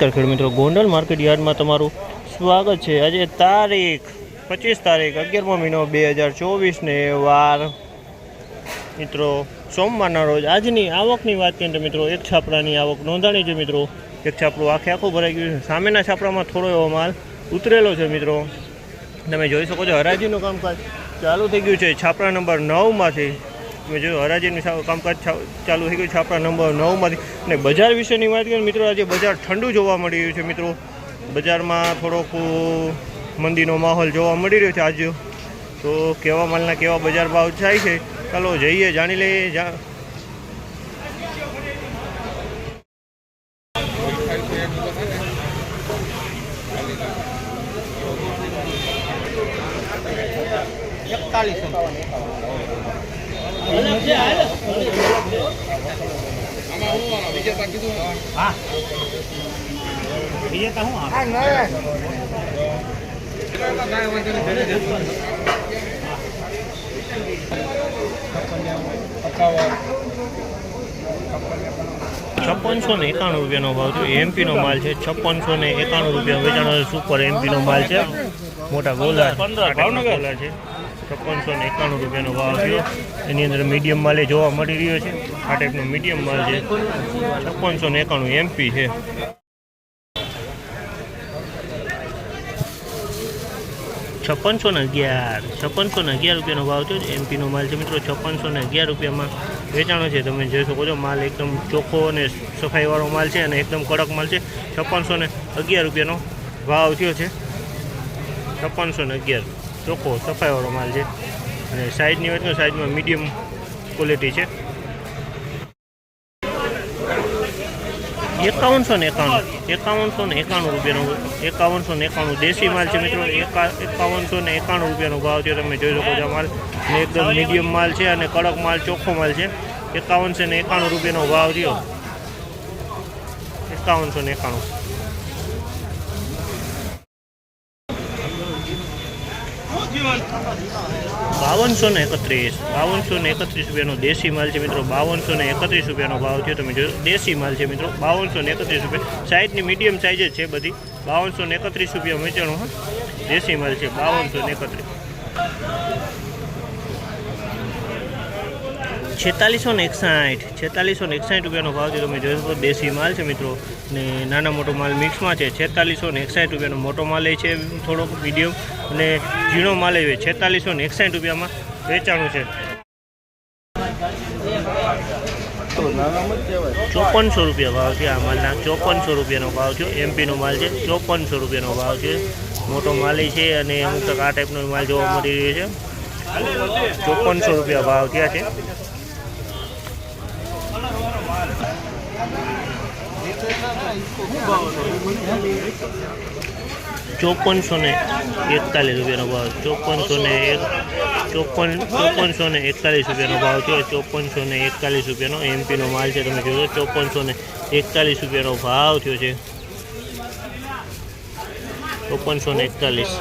ખેડ મિત્રો. ગોંડલ માર્કેટ યાર્ડમાં તમારું સ્વાગત છે. આજે તારીખ પચીસ તારીખ અગિયારમો મહિનો બે હજાર ચોવીસને વાર. મિત્રો, સોમવારના રોજ આજની આવકની વાત કરીએ તો મિત્રો, એક છાપરાની આવક નોંધાણી છે મિત્રો. એક છાપરું આખે આખું ભરાઈ ગયું છે. સામેના છાપરામાં થોડો એવો માલ ઉતરેલો છે મિત્રો. તમે જોઈ શકો છો, હરાજીનું કામકાજ ચાલુ થઈ ગયું છે. છાપરા નંબર નવમાંથી જોયું, હરાજીનું કામકાજ ચાલુ થઈ ગયું છે આપણા નંબર નવમાંથી. અને બજાર વિશેની વાત કરીએ મિત્રો, આજે બજાર ઠંડુ જોવા મળી રહ્યું છે મિત્રો. બજારમાં થોડોક મંદીનો માહોલ જોવા મળી રહ્યો છે આજે. તો કેવા માલના કેવા બજાર ભાવ થાય છે, ચાલો જઈએ, જાણી લઈએ જા છપ્પનસો ને એકાણું રૂપિયાનો ભાવ છે. એમપીનો માલ છે. છપ્પનસો ને એકાણું રૂપિયા વેચાણો સુપર એમપીનો માલ છે. મોટા ગોલા. ભાવનગર? છે. છપ્પનસો ને એકાણું રૂપિયાનો ભાવ થયો. એની અંદર મીડિયમ માલ જોવા મળી રહ્યો છે. આ ટાઈપનો મીડિયમ માલ છે. છપ્પનસો ને એકાણું એમપી છે. છપ્પનસો ને અગિયાર. છપ્પનસો ને અગિયાર રૂપિયાનો ભાવ છે. એમપીનો માલ છે મિત્રો. છપ્પનસો ને અગિયાર રૂપિયામાં વેચાણો છે. તમે જોઈ શકો છો, માલ એકદમ ચોખ્ખો અને સફાઈવાળો માલ છે અને એકદમ કડક માલ છે. છપ્પનસો ને અગિયાર રૂપિયાનો ભાવ થયો છે. છપ્પનસો ને અગિયાર. ચોખ્ખો સફાઈવાળો માલ છે. અને સાઇઝની કરું સાઇઝમાં મીડિયમ ક્વોલિટી છે. એકાવનસો ને એકાણું, એકાવનસો ને એકાણું રૂપિયાનો, એકાવનસો ને એકાણું દેશી માલ છે મિત્રો. એકા, એકાવનસો ને એકાણું રૂપિયાનો ભાવ છે, તમે જોઈ શકો છો માલ. ને એકદમ મીડિયમ માલ છે અને કડક માલ, ચોખ્ખો માલ છે. એકાવનસો ને એકાણું રૂપિયાનો ભાવ થયો. એકાવનસો ને એકાણું. બાવનસો ને એકત્રીસ. બાવનસો ને એકત્રીસ રૂપિયાનો દેશી માલ છે મિત્રો. બાવનસો ને એકત્રીસ રૂપિયાનો ભાવ છે તમે જોયો, દેશી માલ છે મિત્રો. બાવનસો ને એકત્રીસ રૂપિયા. સાઈઝની મીડિયમ સાઈઝ જ છે બધી. બાવનસો ને એકત્રીસ રૂપિયા વેચાણું, હા. દેશી માલ છે બાવનસો ને એકત્રીસ. છેતાલીસો ને એકસાઠ, છેતાલીસો ને એકસાઠ રૂપિયાનો ભાવ છે. તમે જોઈ શકો દેશી માલ છે મિત્રો. ને નાના મોટો માલ મિક્સમાં છે. છેતાલીસો ને એકસાઠ રૂપિયાનો મોટો માલ એ છે થોડોક મીડિયમ અને ઝીણો માલ એ છેતાલીસો ને એકસાઠ રૂપિયામાં વેચાણું છે. ચોપનસો રૂપિયા ભાવ છે આ માલના. ચોપનસો રૂપિયાનો ભાવ છે. એમપીનો માલ છે. ચોપનસો રૂપિયાનો ભાવ છે. મોટો માલ છે અને અમુક આ ટાઈપનો માલ જોવા મળી રહ્યો છે. ચોપનસો રૂપિયા ભાવ થયા છે? ચોપનસો ને એકતાલીસ રૂપિયાનો ભાવ ચોપનસો ને એક ચોપન ચોપનસો ને એકતાલીસ રૂપિયાનો ભાવ છે. ચોપનસો ને એકતાલીસ રૂપિયાનો એમપીનો માલ છે. તમે જોયો ચોપનસો ને એકતાલીસ રૂપિયાનો ભાવ થયો છે. ચોપનસો ને એકતાલીસ.